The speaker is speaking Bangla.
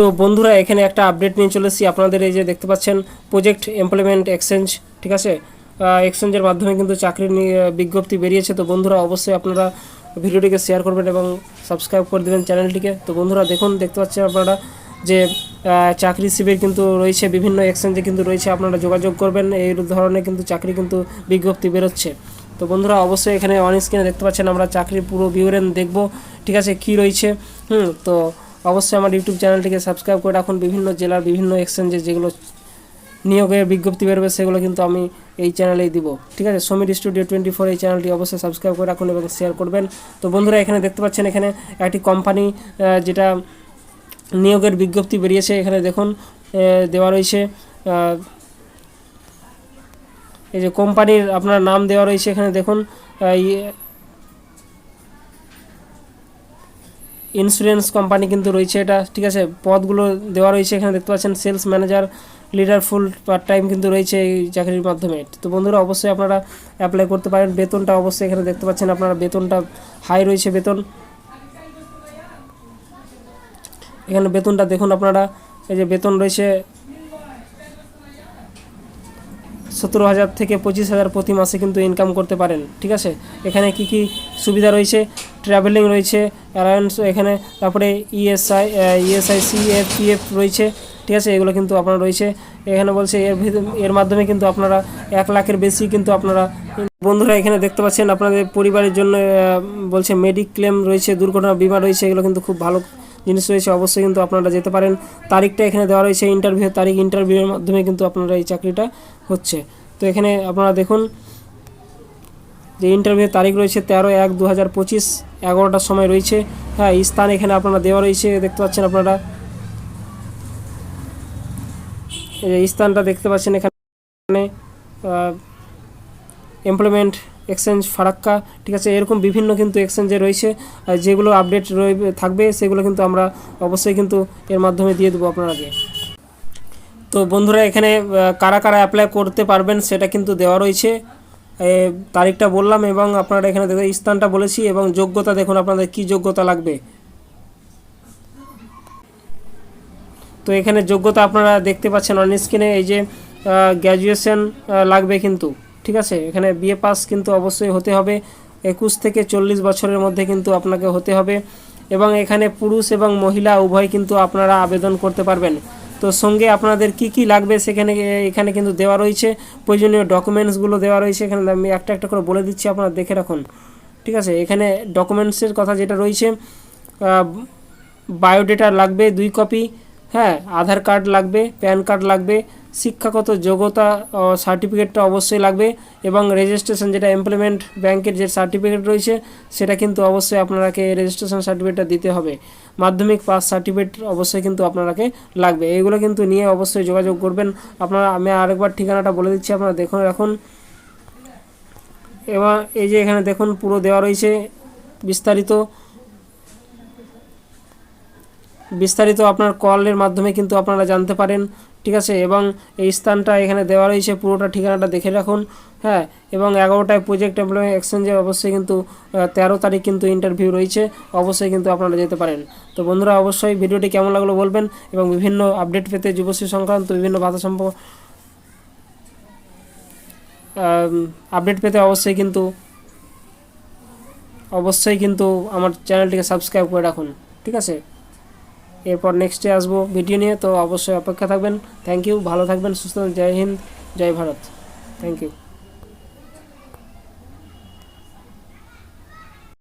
তো বন্ধুরা, এখানে একটা আপডেট নিয়ে চলেছি আপনাদের এই যে দেখতে পাচ্ছেন প্রজেক্ট এমপ্লয়মেন্ট এক্সচেঞ্জ ঠিক আছে? এক্সচেঞ্জের মাধ্যমে কিন্তু চাকরির বিজ্ঞপ্তি বেরিয়েছে। তো বন্ধুরা, অবশ্যই আপনারা ভিডিওটিকে শেয়ার করবেন এবং সাবস্ক্রাইব করে দেবেন চ্যানেলটিকে তো বন্ধুরা, দেখুন, দেখতে পাচ্ছেন আপনারা যে চাকরি শিবির কিন্তু রয়েছে, বিভিন্ন এক্সচেঞ্জে কিন্তু রয়েছে। আপনারা যোগাযোগ করবেন, এই ধরনের কিন্তু চাকরি কিন্তু বিজ্ঞপ্তি বেরোচ্ছে। তো বন্ধুরা, অবশ্যই এখানে অন স্ক্রিনে দেখতে পাচ্ছেন, আমরা চাকরির পুরো বিবরণ দেখব, ঠিক আছে? কি রয়েছে? হুম, তো অবশ্যই আমার ইউটিউব চ্যানেলটিকে সাবস্ক্রাইব করে রাখুন। বিভিন্ন জেলার বিভিন্ন এক্সচেঞ্জে যেগুলো নিয়োগের বিজ্ঞপ্তি বেরোবে, সেগুলো কিন্তু আমি এই চ্যানেলেই দিব। ঠিক আছে? সমীর স্টুডিও টোয়েন্টি ফোর এই চ্যানেলটি অবশ্যই সাবস্ক্রাইব করে রাখুন এবং শেয়ার করবেন। তো বন্ধুরা, এখানে দেখতে পাচ্ছেন, এখানে একটি কোম্পানি যেটা নিয়োগের বিজ্ঞপ্তি বেরিয়েছে। এখানে দেখুন দেওয়া রয়েছে এই যে কোম্পানির আপনার নাম দেওয়া রয়েছে। এখানে দেখুন ইন্স্যুরেন্স কোম্পানি কিন্তু রয়েছে এটা, ঠিক আছে? পদগুলো দেওয়া রয়েছে এখানে, দেখতে পাচ্ছেন sales manager leader full part time কিন্তু রয়েছে এই চাকরির মাধ্যমে। তো বন্ধুরা, অবশ্যই আপনারা অ্যাপ্লাই করতে পারেন। বেতনটা অবশ্যই এখানে দেখতে পাচ্ছেন আপনারা, বেতনটা হাই রয়েছে বেতন। এখানে বেতনটা দেখুন আপনারা, এই যে বেতন রয়েছে সতেরো হাজার থেকে পঁচিশ হাজার প্রতি মাসে কিন্তু ইনকাম করতে পারেন, ঠিক আছে? এখানে কি কি সুবিধা রয়েছে? ট্রাভেলিং রয়েছে অ্যালায়েন্স এখানে, তারপরে ESI ESI ESIC F PF রয়েছে, ঠিক আছে? এগুলো কিন্তু আপনার রয়েছে। এখানে বলছে এর এর মাধ্যমে কিন্তু আপনারা এক লাখের বেশি কিন্তু আপনারা বন্ধুরা এখানে দেখতে পাচ্ছেন, আপনাদের পরিবারের জন্য বলছে মেডিক্লেম রয়েছে, দুর্ঘটনা বিমা রয়েছে, এগুলো কিন্তু খুব ভালো জিনিস রয়েছে, অবশ্যই কিন্তু আপনারা যেতে পারেন। তারিখটা এখানে দেওয়া রয়েছে ইন্টারভিউ তারিখ ইন্টারভিউয়ের মাধ্যমে কিন্তু আপনারা এই চাকরিটা হচ্ছে। তো এখানে আপনারা দেখুন, যে ইন্টারভিউ তারিখ রয়েছে তেরো এক দু হাজার পঁচিশ, এগারোটার সময় রয়েছে। হ্যাঁ স্থান এখানে আপনারা দেওয়া রয়েছে, দেখতে পাচ্ছেন আপনারা। স্থানটা দেখতে পাচ্ছেন এখানে এমপ্লয়মেন্ট এক্সচেঞ্জ ফারাক্কা, ঠিক আছে? এরকম বিভিন্ন কিন্তু এক্সচেঞ্জে রয়েছে যেগুলো আপডেট থাকবে, সেগুলো কিন্তু আমরা অবশ্যই কিন্তু এর মাধ্যমে দিয়ে দেবো আপনাকে তো বন্ধুরা এখানে কারা কারা অ্যাপ্লাই করতে পারবেন সেটা কিন্তু দেওয়া রয়েছে। তারিখটা বললাম এবং আপনারা এখানে দেখুন, স্থানটা বলেছি এবং যোগ্যতা দেখুন আপনাদের কি যোগ্যতা লাগবে। তো এখানে যোগ্যতা আপনারা দেখতে পাচ্ছেন অন স্ক্রিনে এই যে গ্র্যাজুয়েশন লাগবে কিন্তু, ঠিক আছে? এখানে বিএ পাস কিন্তু অবশ্যই হতে হবে। একুশ থেকে চল্লিশ বছরের মধ্যে কিন্তু আপনাকে হতে হবে এবং এখানে পুরুষ এবং মহিলা উভয় কিন্তু আপনারা আবেদন করতে পারবেন। তো সঙ্গে আপনাদের কি কি লাগবে সেখানে, এখানে কিন্তু দেওয়া রয়েছে। প্রয়োজনীয় ডকুমেন্টসগুলো দেওয়া রয়েছে এখানে। আমি একটা একটা করে বলে দিচ্ছি, আপনারা দেখে রাখুন। ঠিক আছে? এখানে ডকুমেন্টসের কথা যেটা রয়েছে বায়োডেটা লাগবে দুই কপি হ্যাঁ? আধার কার্ড লাগবে প্যান কার্ড লাগবে শিক্ষাগত যোগ্যতা সার্টিফিকেটটা অবশ্যই লাগবে এবং রেজিস্ট্রেশন যেটা এমপ্লয়মেন্ট ব্যাংকের যে সার্টিফিকেট রয়েছে, সেটা কিন্তু অবশ্যই আপনারাকে রেজিস্ট্রেশন সার্টিফিকেটটা দিতে হবে। মাধ্যমিক পাস সার্টিফিকেট অবশ্যই কিন্তু আপনারাকে লাগবে। এইগুলো কিন্তু নিয়ে অবশ্যই যোগাযোগ করবেন। আপনারা, আমি আরেকবার ঠিকানাটা বলে দিচ্ছি আপনারা দেখুন এখন। এবার এই যে এখানে দেখুন, পুরো দেওয়া রয়েছে বিস্তারিত। বিস্তারিত আপনার কলের মাধ্যমে কিন্তু আপনারা জানতে পারেন, ঠিক আছে? এবং এই স্থানটা এখানে দেওয়া রয়েছে, পুরোটা ঠিকানাটা দেখে রাখুন হ্যাঁ? এবং এগারোটায় প্রজেক্ট এমপ্লয়মেন্ট এক্সচেঞ্জে অবশ্যই কিন্তু তেরো তারিখ কিন্তু ইন্টারভিউ রয়েছে, অবশ্যই কিন্তু আপনারা যেতে পারেন। তো বন্ধুরা, অবশ্যই ভিডিওটি কেমন লাগল বলবেন এবং বিভিন্ন আপডেট পেতে যুবশ্রী সংক্রান্ত বিভিন্ন ভাতা সম্পর্ক আপডেট পেতে অবশ্যই কিন্তু অবশ্যই কিন্তু আমার চ্যানেলটিকে সাবস্ক্রাইব করে রাখুন, ঠিক আছে? এরপর নেক্সটে আসব ভিডিও নিয়ে, তো অবশ্যই অপেক্ষা থাকবেন। থ্যাংক ইউ ভালো থাকবেন, সুস্থ জয় হিন্দ, জয় ভারত। Thank you